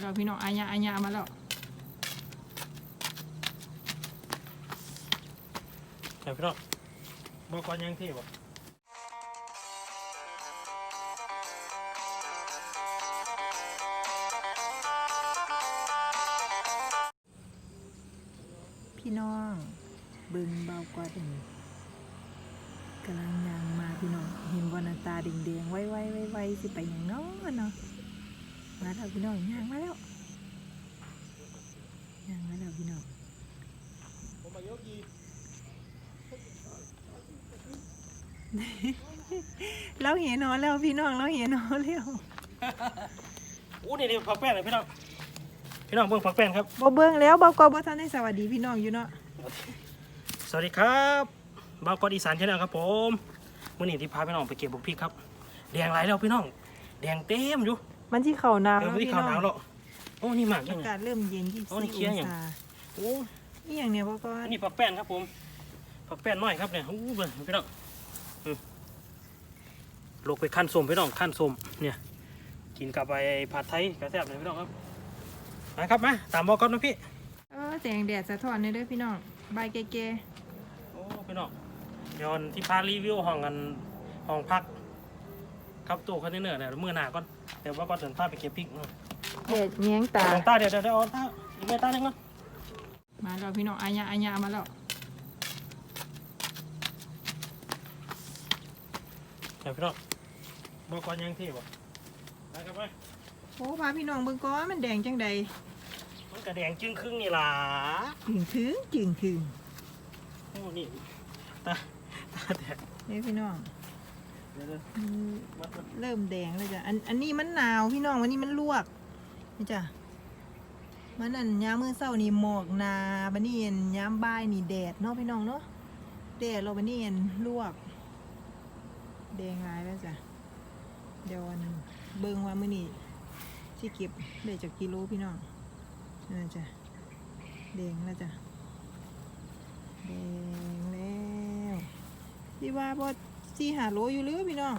แล้วพี่น้องอายาอายามาแล้วเดี๋ยวพี่น้องบอกก่อนยังที่บอกพี่น้องเบิ่งเบากว่าดังกำลังยางมาพี่น้อง เห็นวันตาแดงๆไว้ไว้ไว้ไว้สิไปอย่างน้อเนาะ มาแล้วพี่น้องยางมาแล้วยางมาแล้วพี่น้องผมมาโยกีเราเห็นหนอแล้วพี่น้องเราเห็นหนอแล้วอู้นี่นี่ผักแป้นเลยพี่น้องพี่น้องเบิ่งผักแป้นครับบ่เบิ่งแล้วเบากว่าบ่ทันได้สวัสดีพี่น้องอยู่เนาะสวัสดีครับบางกอกอีสานชาแนลครับผมมื่อนี้ที่พาพี่น้องไปเก็บบุกพริกครับแดงหลายแล้วพี่น้องแดงเต็มอยู่ มันที่เข่าหนาวเออแล้วที่พี่ขาวน้อหนาวงแล้วโอ้นี่หมากยัอางไงกาศเริ่มเย็นยี่โอ้สินี่บเคี้อยวงอย่าง ศาโอ้นี่อย่างเนี้ยบ่ก็อันนี้ผักแป้นครับผมผักแป้นน้อยครับเนี่ยอู้เบิ่งพี่น้องอืมลงไปขั้นส้มพี่น้องขั้นส้มเนี่ย กินกับไปผัดไทยกระแซบเลยพี่น้องครับมาครับมาตามบอกก่อนนะพี่ เออแสงแดดสะท้อนเด้อเด้อพี่น้องใบายแก่โอ้พี่น้องเดี๋ยวที่พารีวิวห้องกันห้องพัก ครับตู้คอนเทนเนอร์เนี่ยมือหนาก่อนเดี๋ยวว่าก่อนเดินพาไปเก็บพริกเนาะๆแดดแยงตาตาเดี๋ยวเดี๋ยวเดี๋ยวเอาตาอีกแม่ตาหนึ่งเนาะมาแล้วพี่น้องอายาอายามาแล้วเดี๋ยวพี่น้องบอกก่อนยังที่บอกไปครับไปโอ้พาพี่น้องเบิ่งก่อนมันแดงจังใดมันกระแดงจึงครึ่งนี่ล่ะจึงถึงจึงถึงโอ้นี่ตาตาแดง เด้อพี่น้อง เริ่มแดงแล้วจ้ะ อันอันนี้มันหนาวพี่น้องวันนี้มันลวกนี่จ้ะ มันอันยามมือเช้านี่หมอกนาบัดนี้อันยามบ่ายนี่แดดเนาะพี่น้องเนาะ แดดเราบัดนี้อันลวก แดงหลายแล้วจ้ะ เดี๋ยวอันเบิ่งว่ามื้อนี้สิเก็บได้จากกิโลพี่น้องนั่นจ้ะ แดงแล้วจ้ะ แดงแล้วพี่ว่าบ่ สี่หาโลอยู่หรือพี่น้อง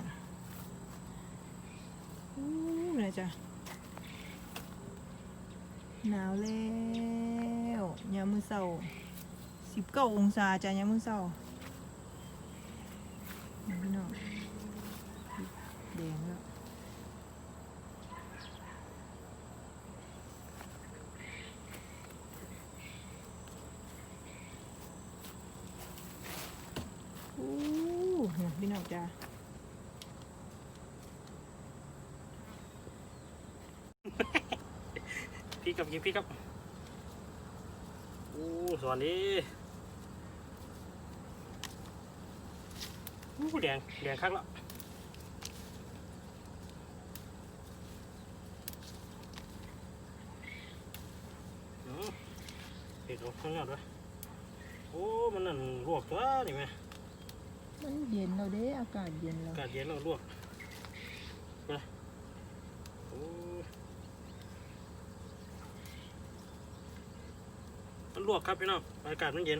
อู้นะจ้ะหนาวแล้วยามมือเศร้าสิบเก้าองศาจ้ะยามมือเศร้าพี่น้องแดงแล้ว อู้เนี่ยพี่น้องจ้า พี่กับยิงพี่กับโอ้สวัสดีโอ้แดงแดงคักแล้วอืมเห็ดออกข้างนอกด้วยโอ้มันนั่นลวกตัวนี่ไหมมันเย็นเราเด้อากาศเย็นเราอากาศเย็นแล้วลวกไปโอ้มัน ลวกครับพี่น้องอากาศมันเย็น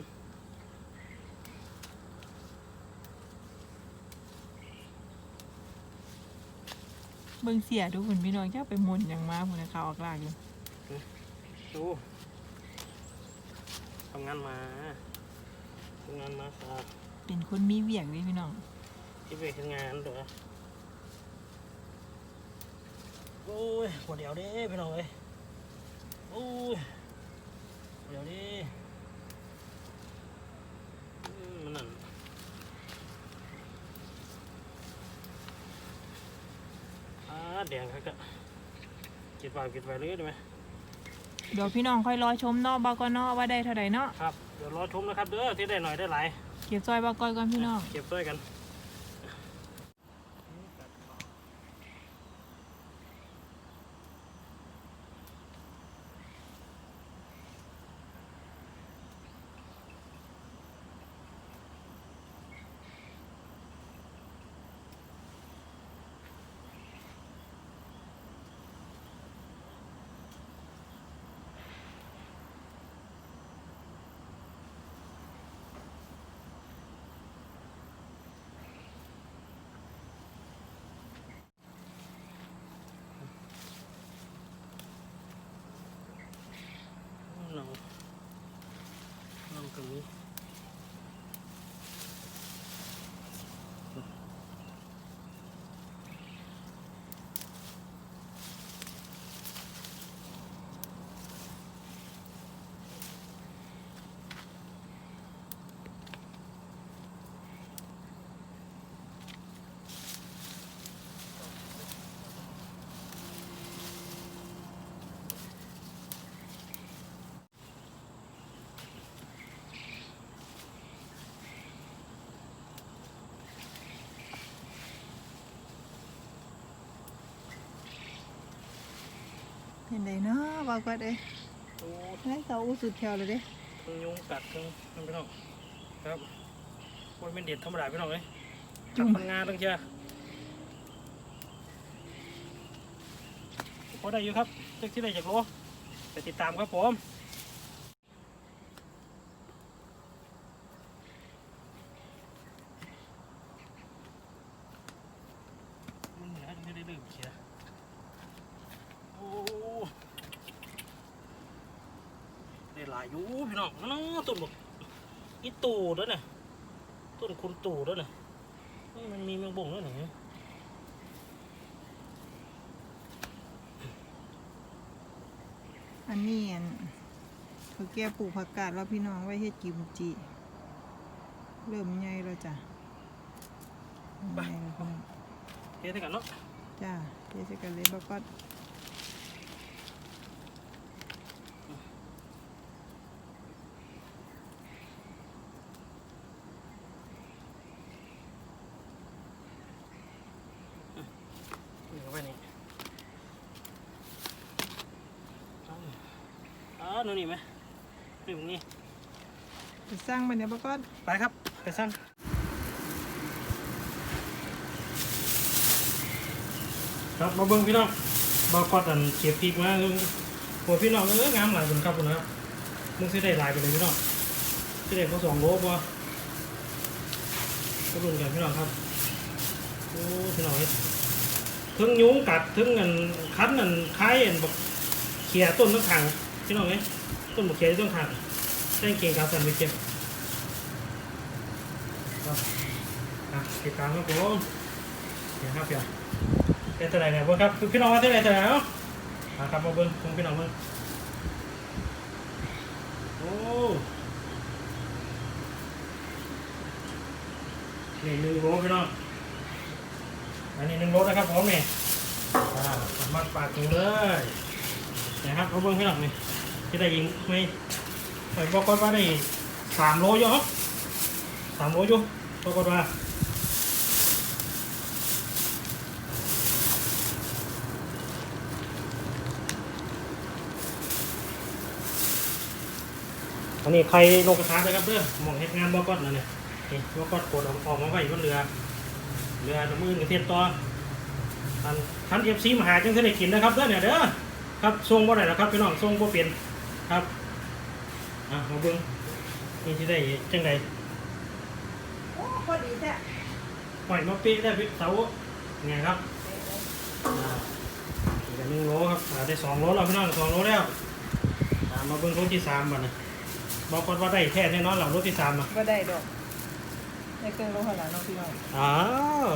เบิ่งเสียดูคุณพี่น้องจะไปหมุนอย่างมาคุณข่าวออกลากอยู่ดูทำงานมาทำงานมาค่ะเป็นคนมีเวียงเลยพี่น้องที่ไปทำงานตัวโอ้ยปวดเดียวเด้พี่น้องเอ้ยโอ้ยปว ดเดียวเด้อืมมันนั่นอ่าแดงครับก็กินไปกินไปเลยได้ไหมเดี๋ยวพี่น้องค่อยรอชมเนาะบากอนเนาะว่าได้เท่าไหร่เนาะครับ เดี๋ยวรอชมนะครับเด้อที่ได้หน่อยได้หลาย เก็บซอยบากอนก่อนพี่น้อง เก็บด้วยกัน นี้ เห็นไดเนาะบอกก็เด้โอ้ให้เขาอู้สุดแถวเลยเด้ทั้งยุงกัดทั้งนั่นพี่น้องครับโอ้ยเป็นเด็ดธรรมดาพี่น้องเลยกัจุ่ดมพังงาตั้งเชียพอได้อยู่ครับเจ้าที่ได้จากโลไปติดตามครับผมมันเหนือจะไม่ได้ดื่มเชียโอ้ได้ หลายอยู่พี่น้องนั่นต้นบกอีตู่ด้วยนะต้นคุณตู่ด้วยนะเฮ้ยมันมีแมงบ่งด้วยนะอันนี้อันเขาแก้ปลูกผักกาดแล้วพี่น้องไว้เฮ็ดกิมจิ เริ่มใหญ่แล้วจ้ะใหญ่แล้วพี่น้องเฮ้ยกันเนาะจ้าเดี๋ยวจะกันเลยบอกก็ นี่เข้าไปนี่ อ๋อนู่นนี่ไหมนี่มึงนี่ไปสร้างมันเนี่ยบอกก็ไปครับ ไปสั่งครับมาเบิ้งพี่น้องบากอดอันเก็บพริกมาเบิ่งโอ้พี่น้องเอองามหลายคนครับคุณนะครับมึงสิได้หลายไปเลยพี่น้องสิได้เขาสองโลป่ะก็รุ่นกันพี่น้องครับโอ้พี่น้องเอ้ยถึงยุงกัดถึงเงินคันเงินคล้ายเงินบักเขียต้นต้นขาง พี่น้องเอ้ยต้นบักเขียต้นขางได้นเก่งการสั่นไปเก็บครับอะติดตามครับผมเดี๋ยวครับเดี๋ยวเป็นตัวไหนเนี่ยพวกครับคือพี่น้องว่าตัวไหนตัวไหนเนาะอะครับมาเบิ้งคุณพี่น้องเบิ้งโอ้นี่หนึ่งโลพี่น้องอันนี้หนึ่งโลนะครับผมเนี่อ่ามัดปากถึงเลย นะครับมาเบิ้งพี่น้องนี่ที่ได้ยิงไม่ใส่บอกก่อนว่าได้สามโลยอสามโลอยู่ปรากฏว่าอันนี้ใครลงกระทะนะครับเด้อมองเฮ็ดงานบอกอดนะเนี่ยบอกอดกดออกออกมาไว้บนเรือ เรือน้ำมือกระเทียมต่ออันคันเอฟซีมหาจังจะได้กินนะครับเด้อเนี่ยเด้อ ครับส่งบ่ได้นะครับพี่น้องส่งบ่เปลี่ยนครับอะมาเบิ่งนี่ที่ได้จังไดโอ้พอดีแท้ปล่อยมาปีได้พี่เสาเนี่ยครับอ่าอีกอันหนึ่งโลครับอ่าได้สองโลแล้วพี่น้องสองโลแล้วอ่ามาเบิ่งโลที่สามบัดนะบอกก่อนว่าได้แท้แน่นอนหลังโลที่สามอะก็ได้ดอกในเครื่องโลหะหลานน้องพี่น้องอ้าว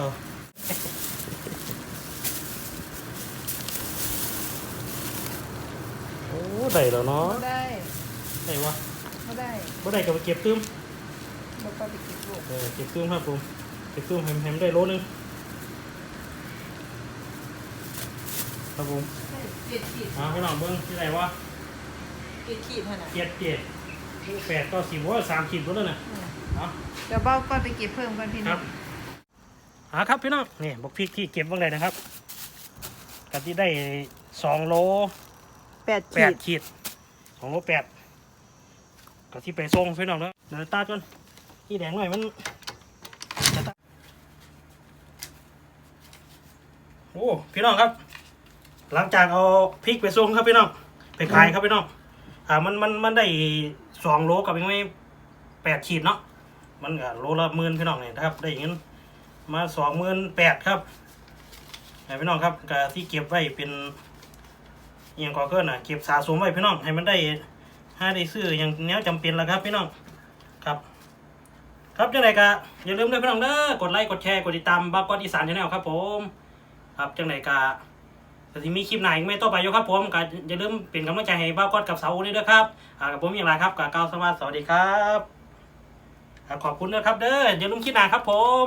อ้ได้แล้วเนาะก็ได้ได้วะก็ได้บ่ได้ก็ไปเก็บตื้มบอกก็ไปกินลูกเออเก็บตื้มครับผมเก็บตื้มแฮมๆได้โลนึงครับผมเจ็ดขีดอ่าพี่น้องเบิ่งที่ไหนวะเจ็ดขีดเท่านั้นเจ็ดเจ็ดแปดก็สิบว่าสามขีดแล้วนะอืมเนาะเดี๋ยวบอกก็ไปเก็บเพิ่มกันพี่คน้รัอบงหาครับพี่น้องนี่บอกพริกที่เก็บบ้างเลยนะครับกันที่ได้สองโล แปดแปขีดดขีดสองโลแปดก็ที่ไปส่งพี่น้องแล้วเดี๋ยวตาจนที่แดงหน่อยมันจะตาโอ้พี่น้องครับ หลังจากเอาพริกไปส่งครับพี่น้องไปขายครับพี่น้องอ่ามันมันมันได้สองโลกับยังไม่แปดขีดเนาะมันก็โลละหมื่นพี่น้องเนี่ยนะครับ ได้อย่างนี้มาสองหมื่นแปดครับให้พี่น้องครับก็ที่เก็บไว้เป็น อย่างก่อเกินอะเก็บสะสมไว้พี่น้องให้มันได้ห้าได้ซื้ออย่างแนวจำเป็นแล้วครับพี่น้องครับ ครับจังไรก็อย่าลืมด้วยพี่น้องเด้อกดไลค์กดแชร์กดติดตามบ้ากอดอีสานชาแนลครับผมครับจังไรก็แต่ที่มีคลิปไหนไม่ต่อไปอยู่ครับผมก็อย่าลืมเป็นกำลังใจให้บ้ากอดกับเสานี่ด้วยครับอ่ากับผมอย่างไรครับกับก้าวสวัสดีสวีครับอ่าขอบคุณนะครับเด้ออย่าลืมคิดหนาครับผม